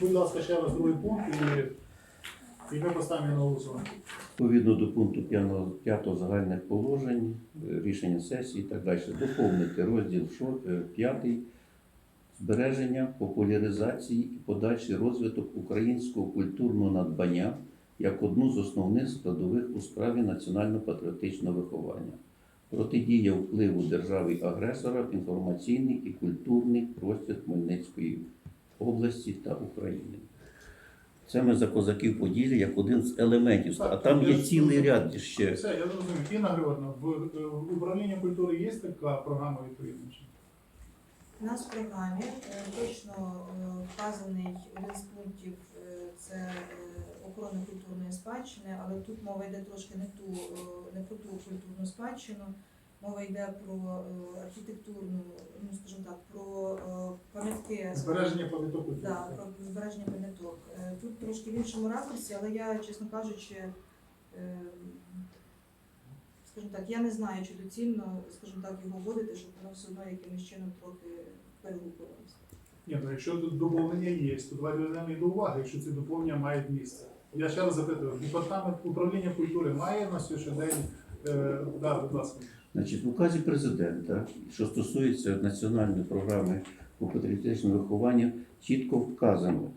будь ласка, ще раз другий пункт і, і ми поставимо на голосування. Відповідно до пункту 5 загальних положень, е, рішення сесії і так далі, доповнити розділ 5 збереження, популяризації і подальший розвиток українського культурного надбання як одну з основних складових у справі національно-патріотичного виховання. Протидія впливу держави-агресора в інформаційний і культурний простір Хмельницької області та України. Це ми за козаків поділі як один з елементів. А там є цілий ряд ще. Все, я зрозумів. Інна Григорівна, в, е, в управлінні культури є така програма відповідна? У нас в програмі е, точно е, вказаний один з пунктів це охорона культурної спадщини, але тут мова йде трошки не ту не про ту культурну спадщину. Мова йде про архітектурну, ну скажімо так, про е, пам'ятки Збереження пам'яток. Да, про збереження пам'яток. Е, Тут трошки в іншому ракурсі, але я, чесно кажучи, е, скажімо так, я не знаю, чи доцільно, скажімо так, його вводити, щоб воно все одно якимось чином трохи перегукувалося. Ні, ну якщо тут доповнення є, то давайте візьмемо і до уваги, якщо ці доповнення мають місце. Я ще раз запитую, департамент управління культури має на сьогоднішній день, е, да, будь ласка. Значить, в указі президента, що стосується національної програми по патріотичному вихованню, чітко вказано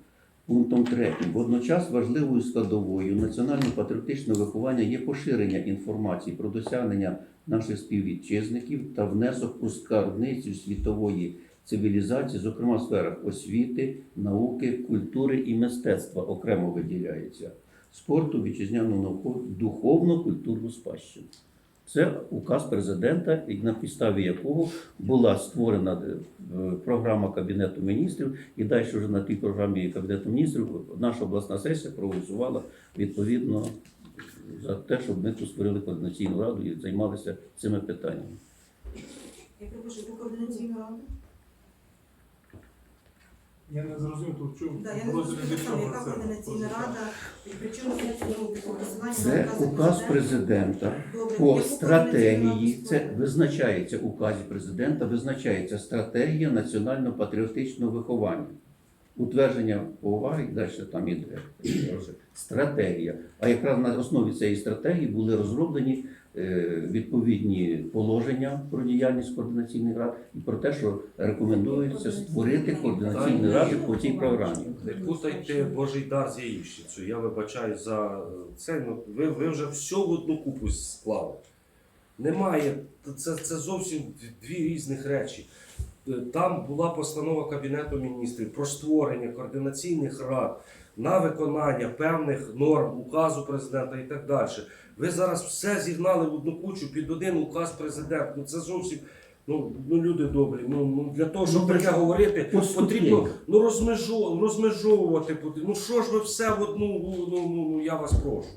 пунктом 3. Водночас важливою складовою національно-патріотичного виховання є поширення інформації про досягнення наших співвітчизників та внесок у скарбницю світової цивілізації, зокрема в сферах освіти, науки, культури і мистецтва окремо виділяється, спорту, вітчизняну науку, духовно-культурну спадщину. Це указ президента, на підставі якого була створена е, програма Кабінету міністрів, і далі вже на тій програмі Кабінету міністрів наша обласна сесія проголосувала відповідно за те, щоб ми тут створили координаційну раду і займалися цими питаннями. Я пропишу яку координаційну раду. Я не зрозумів тут чув. Да, я не цього яка координаційна рада, і ну, посилання Це на укази указ президента. по стратегії. координаційну Це раду визначається в указі президента, визначається стратегія національно-патріотичного виховання. Утвердження поваги, далі там іде стратегія. А якраз на основі цієї стратегії були розроблені відповідні положення про діяльність координаційних рад і про те, що рекомендується створити координаційні ради по цій програмі. Не путайте Божий дар з яєчницею. Я вибачаю за е, це. Ну, ви, ви вже все в одну купу склали. Немає, це, це зовсім дві різних речі. Е, Там була постанова Кабінету міністрів про створення координаційних рад на виконання певних норм указу президента і так далі. Ви зараз все зігнали в одну кучу під один указ президента. Ну це зовсім. Ну, ну люди добрі. Ну, ну для того, щоб Ну, таке так, говорити, поступи. потрібно ну розмежу, розмежовувати. Ну що ж ви все в одну, ну, ну, ну, ну я вас прошу.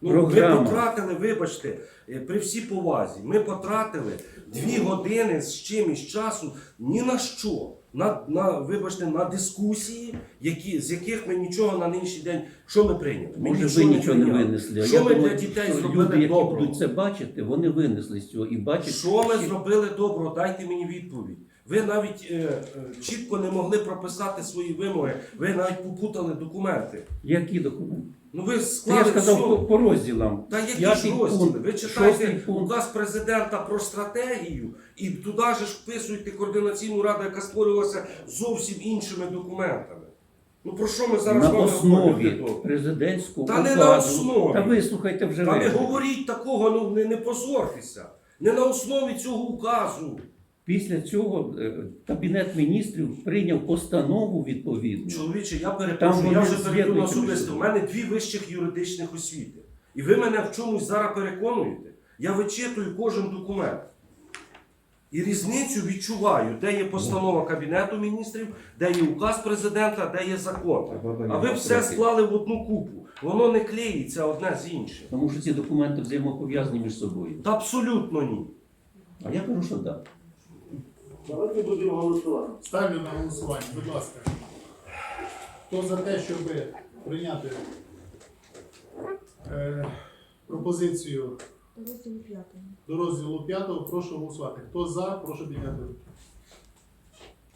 Ну, ми потратили, вибачте, е, при всій повазі, ми потратили дві години з чимось часу ні на що. На, на, вибачте, на дискусії, які, з яких ми нічого на нинішній день, що ми прийняли? Ми Може, ви нічого не прийняли. винесли. Що я ми думаю, для дітей що зробили люди, які доброго? будуть це бачити, вони винесли з цього і бачать. Що ми зробили доброго? Дайте мені відповідь. Ви навіть е, е, чітко не могли прописати свої вимоги, ви навіть попутали документи. Які документи? Ну ви склали я сказав всю- по, по розділам. Та які П'ятий ж розділи? пункт, Ви шостий читаєте пункт. указ президента про стратегію і туди же ж вписуєте координаційну раду, яка створювалася зовсім іншими документами. Ну про що ми зараз на з вами основі говоримо? президентського Та не указу. на основі. Та вислухайте вже Та не говоріть такого, ну не, не позортеся. Не на основі цього указу. Після цього е, Кабінет міністрів прийняв постанову відповідну. Чоловіче, я Там перепрошую, вони я вже перейду на з'єднуються між. У мене дві вищих юридичних освіти. І ви мене в чомусь зараз переконуєте. Я вичитую кожен документ. І різницю відчуваю, де є постанова Кабінету міністрів, де є указ президента, де є закон. А ви все склали в одну купу. Воно не клеїться одне з іншим. Тому що ці документи взаємопов'язані між собою. Та абсолютно ні. А я кажу, що так. Давайте будемо голосувати. Ставлю на голосування, будь ласка. Хто за те, щоб прийняти е, пропозицію Розділ п'ятий. до розділу 5, прошу голосувати. Хто за, прошу підняти руку.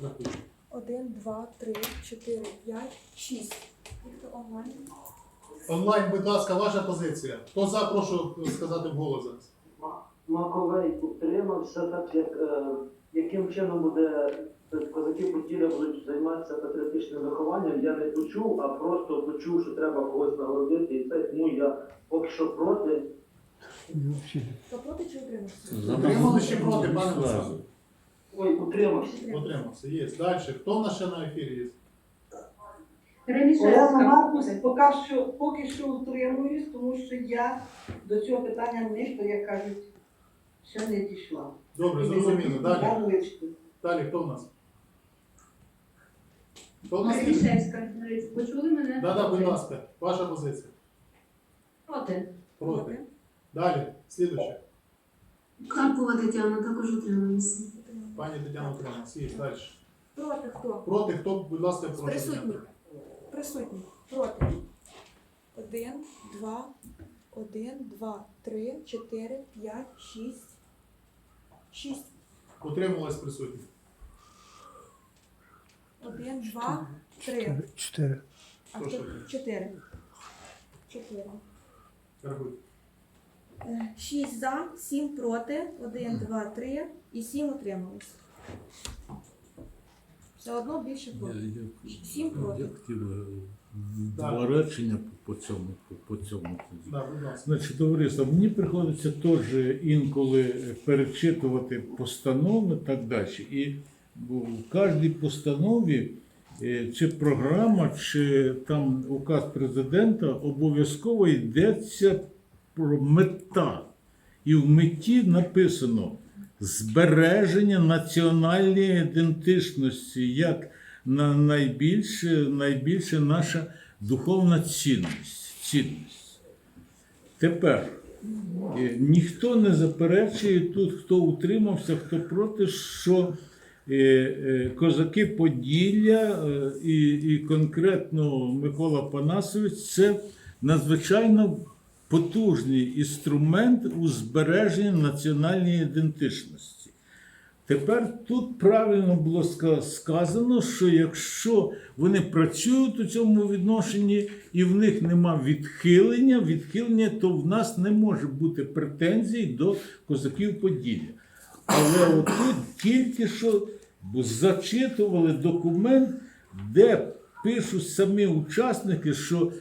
Рахую. Один, два, три, чотири, п'ять, шість. Тобто онлайн. Онлайн, будь ласка, ваша позиція. Хто за, прошу сказати вголос зараз. Маковей утримався, так як е, яким чином буде е, козаки Поділля будуть займатися патріотичним вихованням, я не почув, а просто почув, що треба когось нагородити, і це тому я поки що проти. Хто проти чи утримався? Утримали чи проти, пане Олександр? Ой, утримався. Утримався. Є. Далі. Хто в нас ще на ефірі є? Олена. Маркус, поки що, поки що утримуюсь, тому що я до цього питання нижче, як кажуть, ще не дійшла. Добре, зрозуміло. Далі. Далі, хто в нас? Хто в нас є? Почули мене? Да, да, будь ласка, ваша позиція. Проти. Проти. Далі, слідуюче. Карпова Тетяна також утрималася. Пані Тетяна Утрималась. Є. Далі. Проти хто? Проти, хто, будь ласка, З прошу. присутніх. Присутніх. Проти. Один, два, один, два, три, чотири, п'ять, шість. Шість. Утрималась присутні. Один, два, три. Чотири. А Хто? Чотири. Чотири. Рахуй. Е, Шість за, сім проти, один, два, три і сім утрималось. Все одно більше проти. Сім проти. Я хотів е. Два речення по цьому. По, по цьому тоді. Да, будь ласка. Значить, товариство, мені приходиться теж інколи перечитувати постанови і так далі. І в кожній постанові е, чи програма, чи там указ президента обов'язково йдеться про мета. І в меті написано збереження національної ідентичності як найбільше, найбільше наша духовна цінність. цінність. Тепер е, ніхто не заперечує тут, хто утримався, хто проти, що е, е, козаки Поділля і, і конкретно Микола Панасович це надзвичайно потужний інструмент у збереженні національної ідентичності. Тепер тут правильно було сказано, що якщо вони працюють у цьому відношенні і в них нема відхилення, відхилення, то в нас не може бути претензій до козаків Поділля. Але отут тільки що зачитували документ, де пишуть самі учасники, що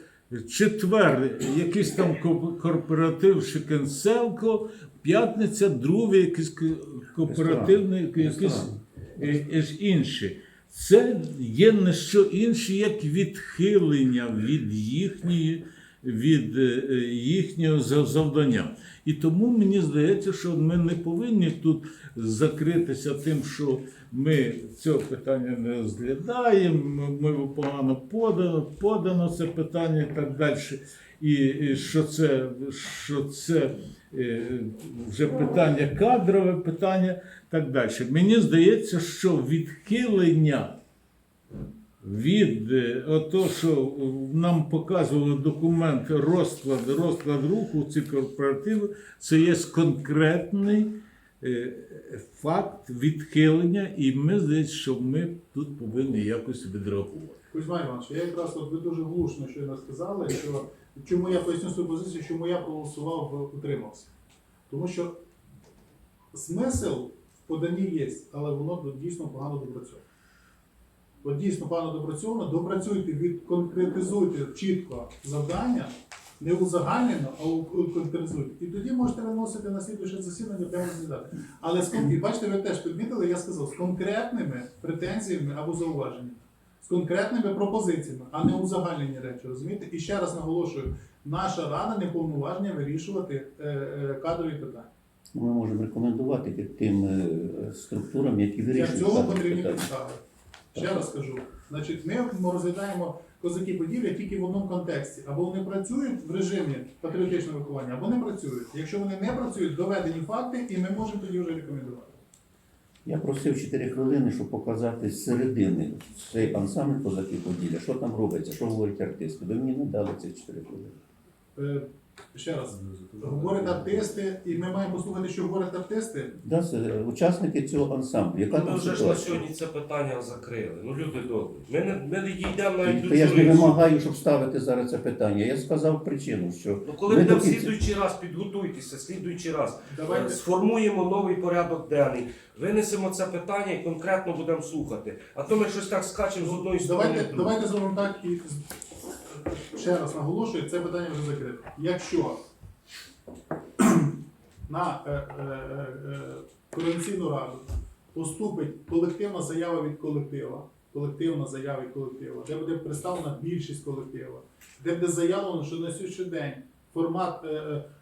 четвер якийсь там ко- корпоратив Шикенселко, п'ятниця, другий якийсь кооперативний, якийсь е, е, інші. Це є не що інше, як відхилення від їхньої, від е, е, їхнього завдання. І тому мені здається, що ми не повинні тут закритися тим, що ми цього питання не розглядаємо, ми погано подано, подано це питання і так далі. І, що це, що це е, вже питання кадрове питання, так далі. Мені здається, що відхилення від е, ото, що нам показували документ розклад, розклад руху ці кооперативи, це є конкретний е, факт відхилення, і ми здається, що ми тут повинні якось відреагувати. Кузьма Іванович, я якраз от ви дуже глушно щойно сказали, що чому я поясню свою позицію, чому я проголосував, е, утримався. Тому що смисл в поданні є, але воно дійсно погано допрацьовано. От дійсно погано допрацьовано, допрацюйте, відконкретизуйте чітко завдання, не узагальнено, а у- конкретизуйте. І тоді можете виносити на слідуюче засідання прямо розглядати. Але з бачите, ви теж підмітили, я сказав, з конкретними претензіями або зауваженнями з конкретними пропозиціями, а не узагальнені речі. Розумієте? І ще раз наголошую: наша рада не повноваження вирішувати е, е, кадрові питання. Ми можемо рекомендувати тим е, структурам, які Для цього потрібні підстави. Ще раз кажу. Значить, ми розглядаємо козаки Поділля тільки в одному контексті. Або вони працюють в режимі патріотичного виховання, або не працюють. Якщо вони не працюють, доведені факти, і ми можемо тоді вже рекомендувати. Я просив 4 хвилини, щоб показати з середини цей ансамбль козаків Поділля, що там робиться, що говорять артисти. Ви мені не дали цих 4 хвилини. Е, ще раз, говорять артисти, і ми маємо послухати, що говорять артисти. Да, це учасники цього ансамблю. Яка Ми там вже ж на ситуація? сьогодні це питання закрили. Ну, люди добрі. Ми не, ми не дійдемо навіть до Та я ж не цього. вимагаю, щоб ставити зараз це питання. Я сказав причину, що Ну, коли Ми будемо до кінця. слідуючий раз, підготуйтеся, слідуючий раз. Давайте. Е, Сформуємо новий порядок денний, винесемо це питання і конкретно будемо слухати. А то ми щось так скачемо з одної сторони. в Давайте, другу. давайте зробимо так і з- ще раз наголошую, це питання вже закрите. Якщо на е, е, е, е, координаційну раду поступить колективна заява від колектива, колективна заява від колектива, де буде представлена більшість колектива, де буде заявлено, що на сьогоднішній день формат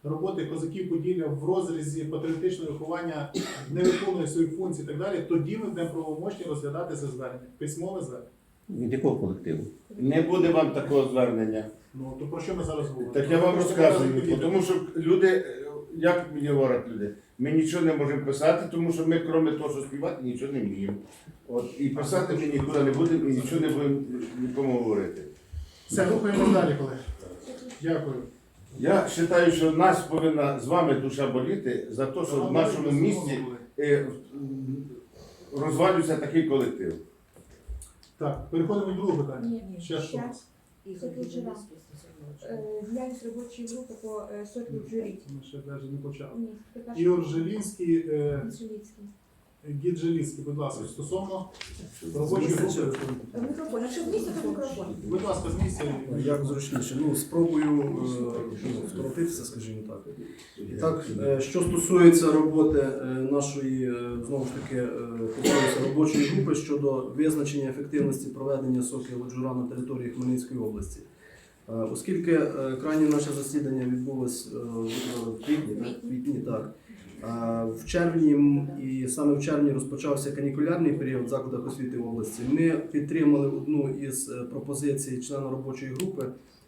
роботи козаків Поділля в розрізі патріотичного виховання не виконує своїх функцій і так далі, тоді ми будемо правомочні розглядати це звернення, письмове звернення. Від якого колективу? Не буде вам такого звернення. Ну то про що ми зараз говоримо? Так я вам розказую, тому що люди, е, як мені говорять люди, ми нічого не можемо писати, тому що ми, крім того, що співати, нічого не вміємо. От, і писати ми нікуди не будемо і нічого не будемо нікому говорити. Все, рухаємо далі, колеги. Дякую. Я вважаю, що нас повинна з вами душа боліти за те, що в нашому місті е, розвалюється такий колектив. Так, переходимо до другого питання. Ні, ні, Ще що? ще. Сокіл Джура. Е, Діяльність робочої групи по е, Сокіл Джурі. Ми ще навіть не почали. Ні. Ігор е, Жиліцький. Гід Желінський, будь ласка, стосовно робочої групи. Е, Мікрофон, якщо в місті, то мікрофон. Будь ласка, з місця. Як зручніше? Ну, спробую е, втрутитися, скажімо так. І так, е, що стосується роботи е, нашої, е, знову ж таки, е, повторюся, робочої групи щодо визначення ефективності проведення соки Лоджура на території Хмельницької області. Е, Оскільки е, крайнє наше засідання відбулось е, в квітні, так? В квітні, так. В червні і саме в червні розпочався канікулярний період в закладах освіти в області. Ми підтримали одну із е, пропозицій члена робочої групи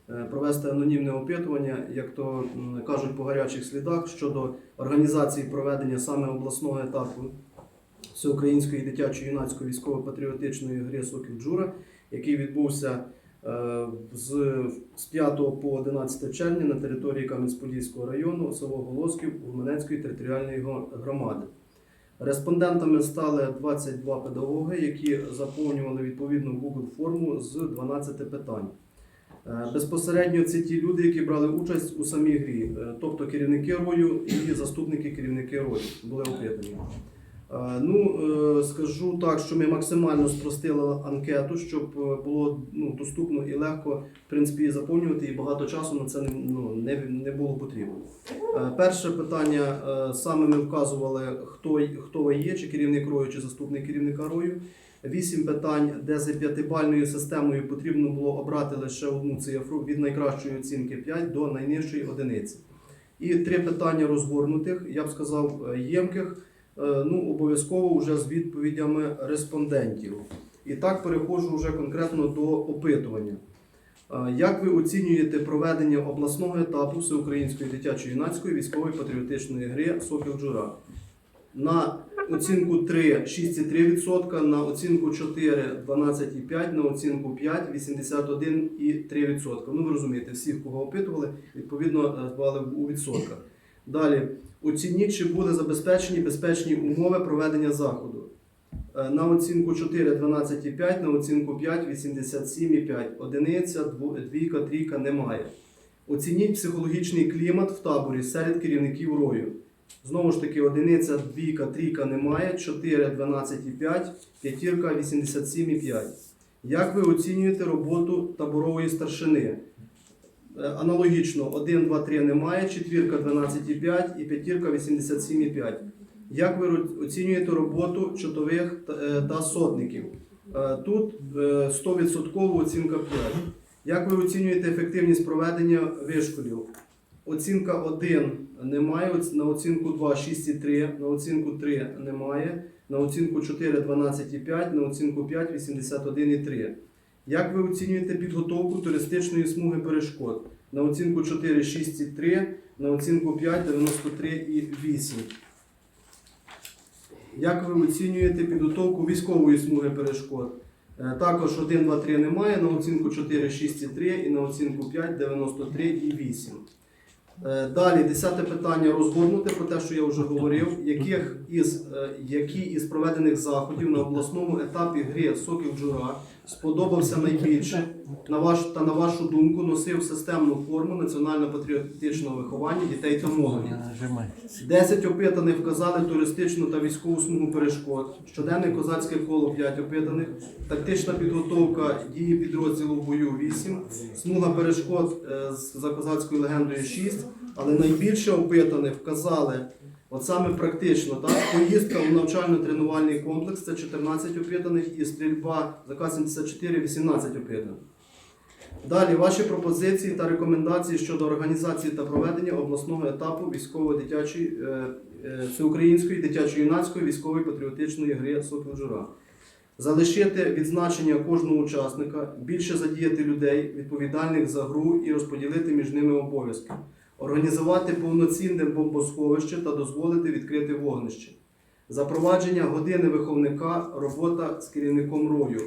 е, провести анонімне опитування, як то кажуть по гарячих слідах, щодо організації проведення саме обласного етапу всеукраїнської дитячо-юнацької військово-патріотичної гри Сокіл Джура, який відбувся з, з 5 по 11 червня на території Кам'янець-Подільського району, село Голосків Гуменецької територіальної громади. Респондентами стали 22 педагоги, які заповнювали відповідну Google форму з 12 питань. Е, Безпосередньо це ті люди, які брали участь у самій грі, е, тобто керівники рою і заступники керівники рою були опитані. Е, Ну, е, скажу так, що ми максимально спростили анкету, щоб е, було ну, доступно і легко в принципі, її заповнювати, і багато часу на це не, ну, не, не було потрібно. Перше питання саме ми вказували, хто, хто ви є, чи керівник рою, чи заступник керівника рою. Вісім питань, де за п'ятибальною системою потрібно було обрати лише одну цифру від найкращої оцінки 5 до найнижчої одиниці. І три питання розгорнутих, я б сказав, ємких, ну обов'язково вже з відповідями респондентів. І так переходжу вже конкретно до опитування. Е, Як ви оцінюєте проведення обласного етапу всеукраїнської дитячо-юнацької військової патріотичної гри Сокіл Джура? На оцінку 3 6,3%, на оцінку 4 12,5%, на оцінку 5 81,3%. Ну ви розумієте, всіх, кого опитували, відповідно е, брали у відсотках. Далі оцініть, чи були забезпечені безпечні умови проведення заходу. Е, На оцінку 4 12,5, на оцінку 5 87,5. Одиниця, двійка, трійка немає. Оцініть психологічний клімат в таборі серед керівників рою. Знову ж таки, одиниця, двійка, трійка немає, 4, 12,5, п'ятірка, 87,5. Як ви оцінюєте роботу таборової старшини? Е, Аналогічно, 1, 2, 3 немає, четвірка 12,5 і п'ятірка 87,5. Як ви оцінюєте роботу чотових та, е, сотників? Е, Тут е, 100% оцінка 5. Як ви оцінюєте ефективність проведення вишколів? Оцінка 1 немає, на оцінку 2 6,3, на оцінку 3 немає, на оцінку 4 12,5, на оцінку 5 81,3. Як ви оцінюєте підготовку туристичної смуги перешкод? На оцінку 4 6,3, на оцінку 5 93,8. Як ви оцінюєте підготовку військової смуги перешкод? Е, Також 1, 2, 3 немає, на оцінку 4, 6 і 3 і на оцінку 5, 93 і 8. Е, Далі, десяте питання розгорнути про те, що я вже говорив. Яких із, е, які із проведених заходів на обласному етапі гри Сокіл Джура сподобався найбільше. На ваш та на вашу думку носив системну форму національно-патріотичного виховання дітей та молоді. 10 опитаних вказали туристичну та військову смугу перешкод, щоденне козацьке коло 5 опитаних, тактична підготовка дії підрозділу в бою 8, смуга перешкод е, за козацькою легендою 6, але найбільше опитаних вказали, от саме практично, так, поїздка у навчально-тренувальний комплекс це 14 опитаних і стрільба за К-74 18 опитаних. Далі ваші пропозиції та рекомендації щодо організації та проведення обласного етапу військово-дитячої е, е, всеукраїнської дитячо-юнацької військової патріотичної гри Сокіл Жура. Залишити відзначення кожного учасника, більше задіяти людей, відповідальних за гру і розподілити між ними обов'язки, організувати повноцінне бомбосховище та дозволити відкрити вогнище, запровадження години виховника, робота з керівником рою,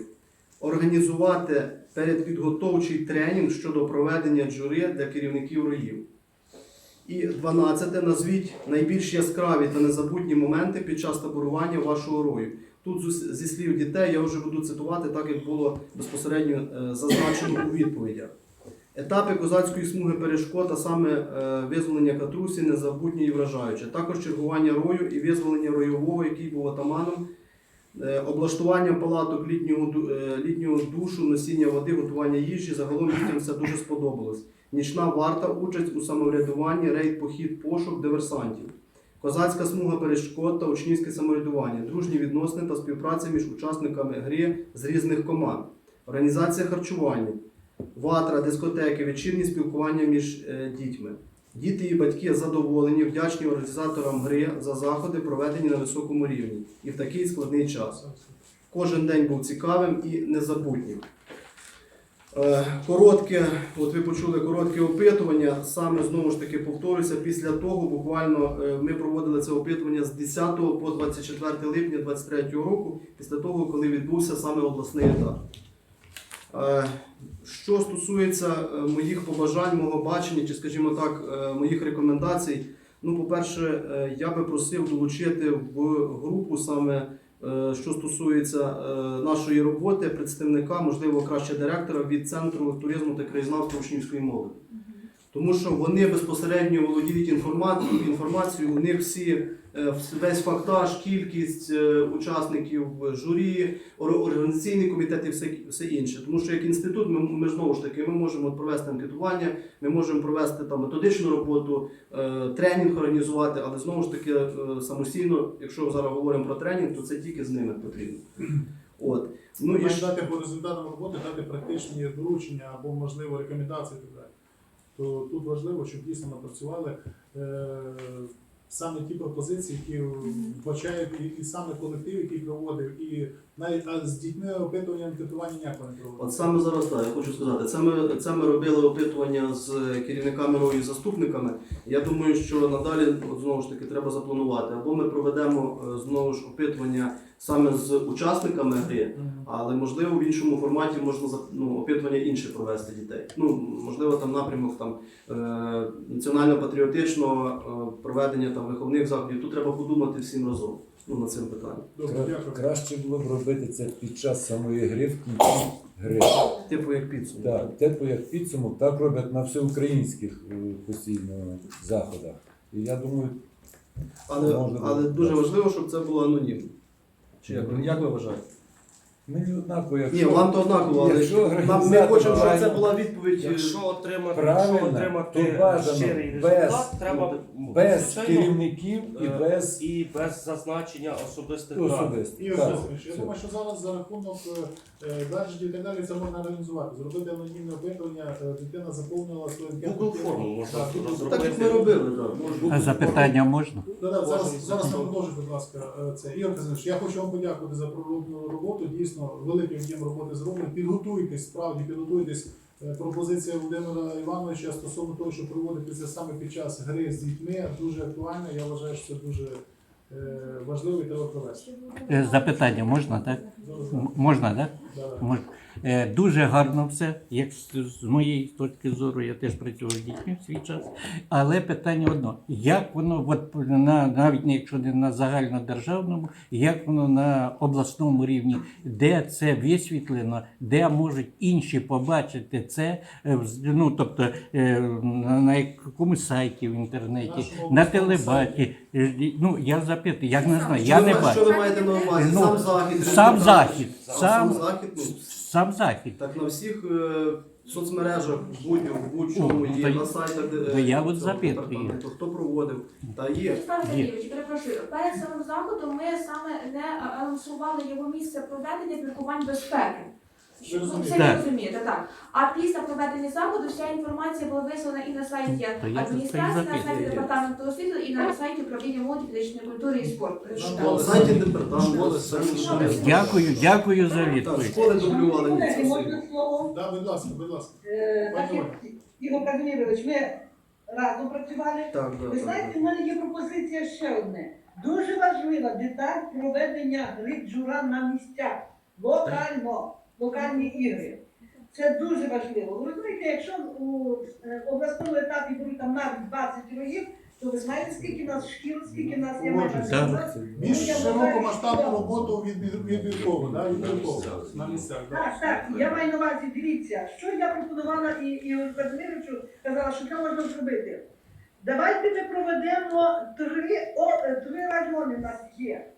організувати передпідготовчий тренінг щодо проведення джури для керівників роїв. І 12. Назвіть найбільш яскраві та незабутні моменти під час таборування вашого рою. Тут зі- слів дітей я вже буду цитувати так, як було безпосередньо е, зазначено у відповідях. Етапи козацької смуги перешкод, а саме е, визволення катрусі, незабутні і вражаюче. Також чергування рою і визволення ройового, який був атаманом, е, облаштування палаток літнього, е, літнього душу, носіння води, готування їжі. Загалом дітям це дуже сподобалось. Нічна варта, участь у самоврядуванні, рейд, похід, пошук диверсантів. Козацька смуга перешкод та учнівське самоврядування, дружні відносини та співпраця між учасниками гри з різних команд, організація харчування, ватра, дискотеки, вечірні спілкування між е, дітьми. Діти і батьки задоволені, вдячні організаторам гри за заходи, проведені на високому рівні і в такий складний час. Кожен день був цікавим і незабутнім. Е, Коротке, от ви почули коротке опитування. Саме знову ж таки повторюся, після того буквально е, ми проводили це опитування з 10 по 24 липня 2023 року, після того, коли відбувся саме обласний етап. Е, Що стосується е, моїх побажань, мого бачення, чи, скажімо так, е, моїх рекомендацій, ну, по-перше, я би просив долучити в групу саме Що стосується нашої роботи, представника, можливо, краще директора від центру туризму та краєзнавства учнівської молоді. Тому що вони безпосередньо володіють інформацією, інформацією, у них всі е, весь фактаж, кількість е, учасників журі, організаційний комітет і все, все інше. Тому що як інститут, ми, ми знову ж таки ми можемо провести анкетування, ми можемо провести там методичну роботу, е, тренінг організувати, але знову ж таки самостійно, якщо зараз говоримо про тренінг, то це тільки з ними потрібно. От. Ну і дати по результатам роботи, дати практичні доручення або, можливо, рекомендації так далі. То тут важливо, щоб дійсно напрацювали е, саме ті пропозиції, які вбачають і, і саме колектив, який проводив, і навіть а з дітьми опитування анкетування ніякого не проводив. От саме зараз так, я хочу сказати, це ми, це ми робили опитування з керівниками РО і заступниками. Я думаю, що надалі от, знову ж таки треба запланувати. Або ми проведемо е, знову ж опитування саме з учасниками гри, але можливо в іншому форматі можна ну, опитування інше провести дітей. Ну, можливо, там напрямок там, е, національно-патріотичного е, проведення там, виховних заходів. Тут треба подумати всім разом ну, над цим питанням. Добре, Кра- дякую. Краще було б робити це під час самої гри в кінці гри. Типу як підсумок. Так, типу як підсумок, так роблять на всеукраїнських е, постійно заходах. І я думаю, Але, Можна але було. дуже важливо, щоб це було анонімно. Чи як, ви- як ви вважаєте? Мені однаково, якщо, Ні, вам то однаково, але якщо нам, ми організатор хочемо, щоб це правильно- була відповідь. е, Якщо отримати, Правильно, якщо отримати то бажано щирий без- результат, треба без звичайно, керівників і е, без і без зазначення особистих даних. особистих. Ігор Так, я все. думаю, що зараз за рахунок е, гаджетів і так далі це можна організувати. Зробити анонімне опитування, е, дитина заповнила свою анкету. Google форму можна Так, Google розробити. Так як ми робили, так. А запитання можна? Да, да, зараз, зараз нам продовжуй, будь ласка, е, це. Ігор Казимович, я хочу вам подякувати за пророблену роботу. Дійсно, великий об'єм роботи зроблений. Підготуйтесь, справді підготуйтесь. Е, Пропозиція Володимира Івановича стосовно того, що проводити це саме під час гри з дітьми, дуже актуальна. Я вважаю, що це дуже е, важливо і треба провести. Запитання можна, так? Можна, так? Е, Дуже гарно все, як з, з моєї точки зору, я теж працював з дітьми в свій час. Але питання одно: як воно, от на навіть не якщо не на загальнодержавному, як воно на обласному рівні, де це висвітлено, де можуть інші побачити це, е, ну тобто е, на, на якомусь сайті в інтернеті, Нашому на телебаті. Е, Ну я запитую, я не знаю, Що я ви не бачу. Що ви маєте на увазі? Ну, сам захід? сам захід, сам- сам захід, ну, Сам захід. так на всіх е, соцмережах, будь-в будь-чому Ну, є, та й- на сайтах, де та я от цього запитую. департаменту, хто проводив, та є. Є. Сергійович, перепрошую, перед самим заходом ми саме не анонсували його місце проведення міркувань безпеки. Ви Ну. Ви Так. розумієте, так. А після проведення заходу вся інформація була вислана і на сайті Та я адміністрації, це і на сайті запитую. департаменту освіти і на сайті управління молоді, фізичної культури і спорту. На Так. сайті департаменту. Дякую, дякую за Так, відповідь. школи дублювали Колеги, це можна слово? Да, будь ласка, будь ласка. Е, Пані Ігор Казимірович, ми разом працювали. Так, да, Ви так, знаєте, в мене є пропозиція ще одне. Дуже важлива деталь проведення гри джура на місцях. Локально, локальні ігри. Це дуже важливо. Ви розумієте, якщо у е, обласному етапі беруть там навіть 20 років, то ви знаєте, скільки нас шкіл, скільки нас є майже. Так. Більш широку масштабну роботу від да, на місцях. Так, так, я маю на увазі, дивіться, що я пропонувала і, і казала, що це можна зробити. Давайте ми проведемо три, о, три райони в нас є.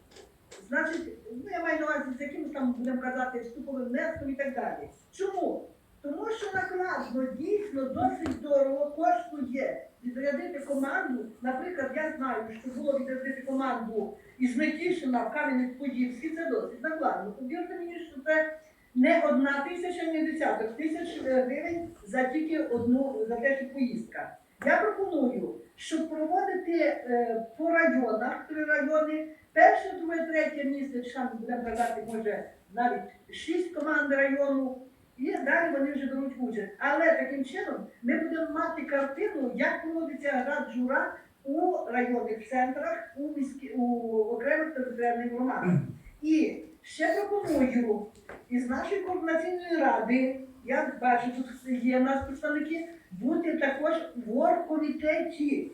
Значить, ну я маю на увазі, з якимось там будемо казати вступовим внеском і так далі. Чому? Тому що накладно дійсно досить дорого коштує відрядити команду. Наприклад, я знаю, що було відрядити команду із Метішина в Кам'янець-Подільський, це досить накладно. Повірте мені, що це не одна тисяча, не десяток тисяч е, гривень за тільки одну за те, що поїздка. Я пропоную, щоб проводити е, по районах, три райони, перше, друге, третє місце, чи там будемо казати, може навіть шість команд району, і далі вони вже беруть участь. Але таким чином ми будемо мати картину, як проводиться гра джура у районних центрах, у міські у окремих територіальних громадах. І ще пропоную із нашої координаційної ради, я бачу, тут є в нас представники, бути також в оргкомітеті.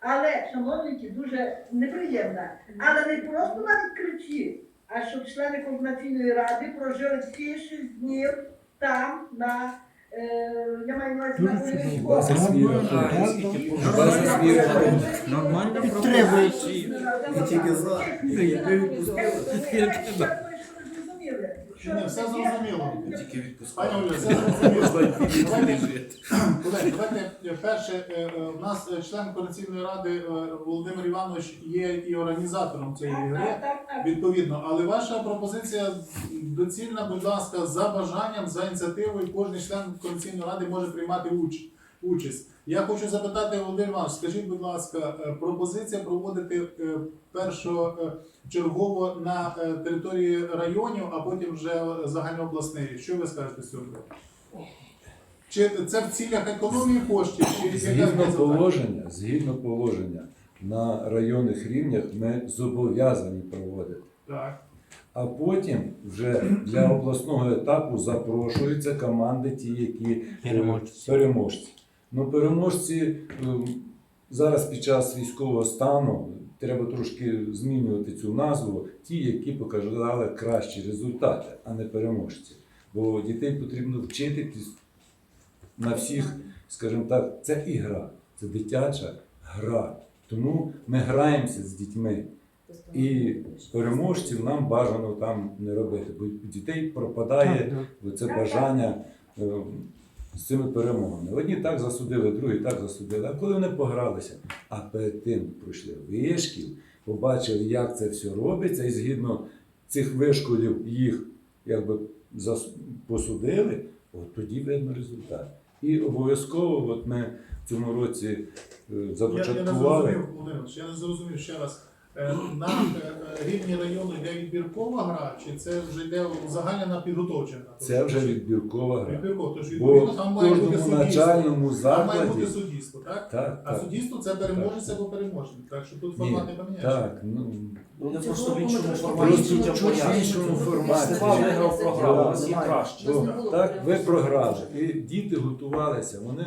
Але, шановники, дуже неприємно. Але не просто на відкритті, а щоб члени координаційної ради прожили всі шість днів там, на е, я маю на увазі на. База. Нормально. Тільки за. Ні, ні, все зрозуміло. Тільки відпускаю. Пані Оля, все зрозуміло. Давайте, Колеги, давайте е, перше, е, е, у нас е, член координаційної ради е, Володимир Іванович є і організатором цієї гри. Так, так, так. Відповідно, але ваша пропозиція доцільна, будь ласка, за бажанням, за ініціативою, кожен член координаційної ради може приймати уч- участь. Я хочу запитати Володимир Іванович, скажіть, будь ласка, е, пропозиція проводити е, першочергово на е, території районів, а потім вже загальнообласний. Що ви скажете з цього? Чи це в цілях економії коштів? Чи Згідно положення, згідно положення, на районних рівнях ми зобов'язані проводити. Так. А потім вже для обласного етапу запрошуються команди, ті, які е, Переможці. переможці. Ну, переможці ем, зараз під час військового стану треба трошки змінювати цю назву. Ті, які показали кращі результати, а не переможці. Бо дітей потрібно вчити на всіх, скажімо так, це ігра, це дитяча гра. Тому ми граємося з дітьми. І переможців нам бажано там не робити, бо дітей пропадає це бажання е, з цими перемогами. Одні так засудили, другі так засудили. А коли вони погралися, а перед тим пройшли вишкіл, побачили, як це все робиться, і згідно цих вишколів їх якби посудили, от тоді видно результат. І обов'язково, от ми в цьому році е, Я, я не започаткували. зрозумів, Володимир, я не зрозумів ще раз. Е, На е, рівні району йде відбіркова гра, чи це вже йде загальна підготовча гра? Це вже відбіркова гра. відбіркова. Тож відповідно там має бути суддівство. Там має бути суддівство, так? Так, А так. суддівство це переможець або переможник. Так що тут формат не поміняється. Так, ну Вони Цього просто в року іншому ми форматі по-іншому дітям чуть в пояснюють. іншому форматі. Виграв програму, у нас є Немає. краще. Так ви програли. І діти готувалися. Вони,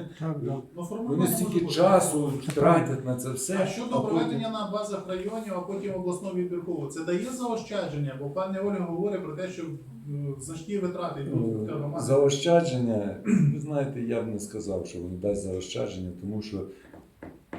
Ну, формат вони стільки часу тратять на це все. А щодо потім- проведення на базах районів, а потім обласного відбіркового, це дає заощадження, бо пані Оля говорить про те, що м, значні витрати йдуть в Е, громади. Заощадження, ви знаєте, я б не сказав, що воно дасть заощадження, тому що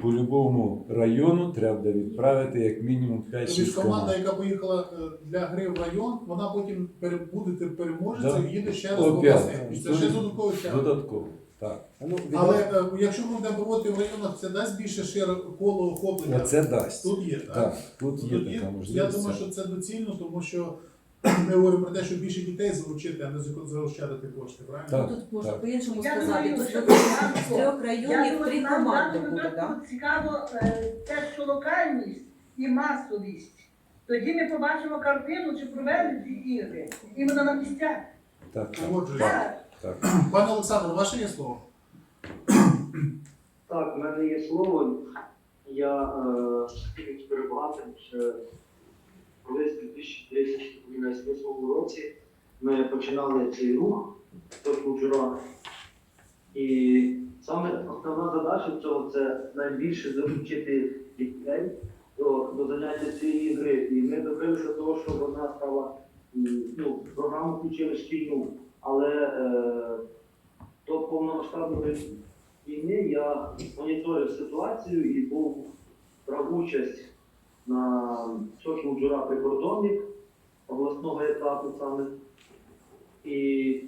по любому району треба буде відправити як мінімум Тобто 5-6 команда, яка поїхала е, для гри в район, вона потім буде переможецем Да. і їде ще раз в обласний. Це ще додатково ще. Додатково. Так. Але е, якщо ми будемо проводити в районах, це дасть більше шире коло охоплення. Оце дасть. Тут є, так? Так, тут є Тут така Я можливість. думаю, що це доцільно, тому що ми говоримо про те, що більше дітей залучити, а не за- заощадити кошти, правильно? Так. Тут можна так. по-іншому Я сказати. думаю, що з трьох Я районів думаю, три нам команди буде, так? випадку цікаво е, те, що локальність і масовість. Тоді ми побачимо картину, чи провели ці ігри іменно на місцях. Так, так, Погоджуюсь. Так. так. Пане Олександр, ваше є слово? Так, в мене є слово. Я е, хотів перебувати ще колись у 2008 році. Ми починали цей рух «Точку Джура». І саме основна задача цього це найбільше залучити дітей до, до заняття цієї гри. І ми добилися того, що вона стала ну, програму включили шкільну. Але е, до повномасштабної війни я моніторив ситуацію і був брав участь на Social Джура прикордонник обласного етапу саме. І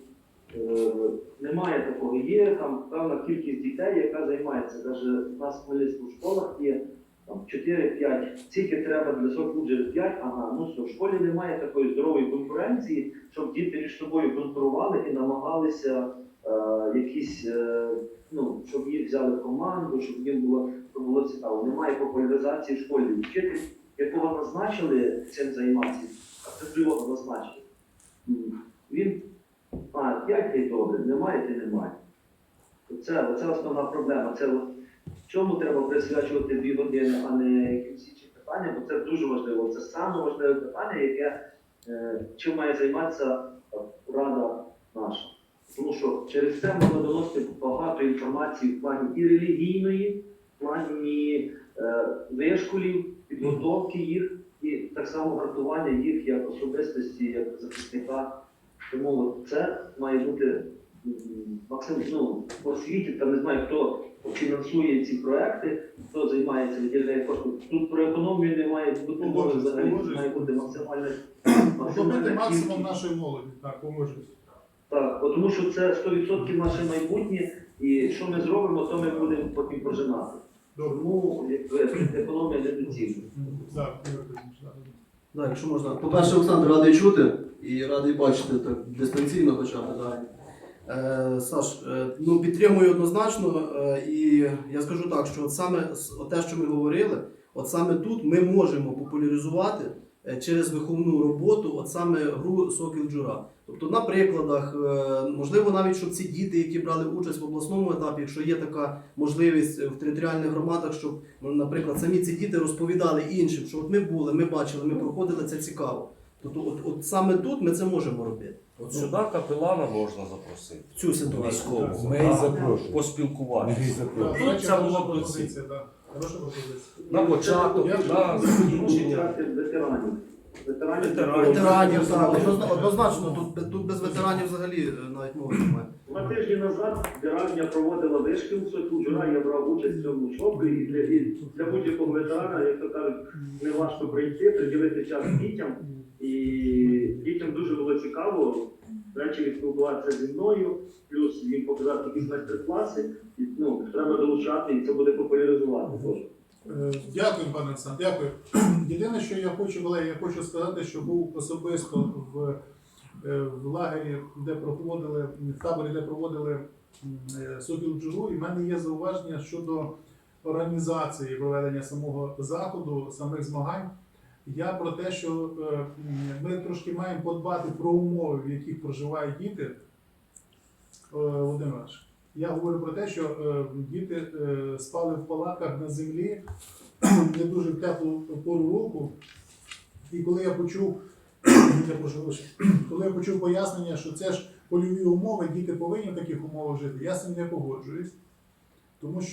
е, немає такого. Є там певна кількість дітей, яка займається. Навіть у нас в Хмельницькому школах є там 4-5. Скільки треба для соцлуджери 5, ага, ну що, в школі немає такої здорової конкуренції, щоб діти між собою конкурували і намагалися е, якісь, е, ну, щоб їх взяли в команду, щоб їм було, щоб було цікаво. Немає популяризації школі. Вчитель, якого назначили цим займатися, категоріово назначили. М, Він, а, 5 ти добре, немає, ти немає. Це, це основна проблема. Це чому треба присвячувати дві години, а не якісь інші питання, бо це дуже важливо. Це саме важливе питання, яке е, чим має займатися е, рада наша. Тому що через це можна доносити багато інформації в плані і релігійної, в плані е, вишколів, підготовки їх і так само гартування їх як особистості, як захисника. Тому це має бути м, максим, ну, в освіті, там не знаю, хто фінансує ці проекти, хто займається виділяє кошти. Тут про економію не має бути взагалі, має бути максимальна Зробити максимум нашої молоді. Так, погоджуюсь. Так, тому що це 100% наше майбутнє, і що ми зробимо, то ми будемо потім пожинати. Тому економія недоцільна. Так, так. Так, якщо можна. По-перше, Олександр, радий чути і радий бачити так дистанційно хоча б. Да. Е, Саш, е, ну підтримую однозначно, е, і я скажу так, що от саме с- от те, що ми говорили, от саме тут ми можемо популяризувати через виховну роботу, от саме гру Сокіл Джура. Тобто на прикладах, е, можливо, навіть щоб ці діти, які брали участь в обласному етапі, якщо є така можливість в територіальних громадах, щоб, ну, наприклад, самі ці діти розповідали іншим, що от ми були, ми бачили, ми проходили це цікаво. Тобто, от, от саме тут ми це можемо робити. От сюди капелана можна запросити. Цю ситуацію. Ми запрошуємо. Поспілкуватися. Ми і Так, запрошуємо. до Це було б пропозиція, так. Хороша пропозиція. На початок, на закінчення. Ветеранів. Ветеранів. Так, однозна- однозначно, тут, тут без ветеранів взагалі е, навіть мови немає. Два тижні назад Деравня проводила вишки у Сокіл Джура, я брав участь в цьому шоку, і для, і для будь-якого ветерана, як то кажуть, не важко прийти, приділити час дітям. І дітям дуже було цікаво речі спілкуватися зі мною, плюс їм показати якісь майстер-класи. Ну, треба долучати, і це буде популяризувати. Е, Дякую, пане Олександр, дякую. Єдине, що я хочу, Валерій, я хочу сказати, що був особисто в, е, в лагері, де проводили, в таборі, де проводили е, Сокіл Джуру, і в мене є зауваження щодо організації проведення самого заходу, самих змагань. Я про те, що е, ми трошки маємо подбати про умови, в яких проживають діти. Е, Володимир я говорю про те, що е, діти спали в палатках на землі не дуже в теплу пору року. І коли я почув, я прошу коли я почув пояснення, що це ж польові умови, діти повинні в таких умовах жити, я з цим не погоджуюсь. Тому що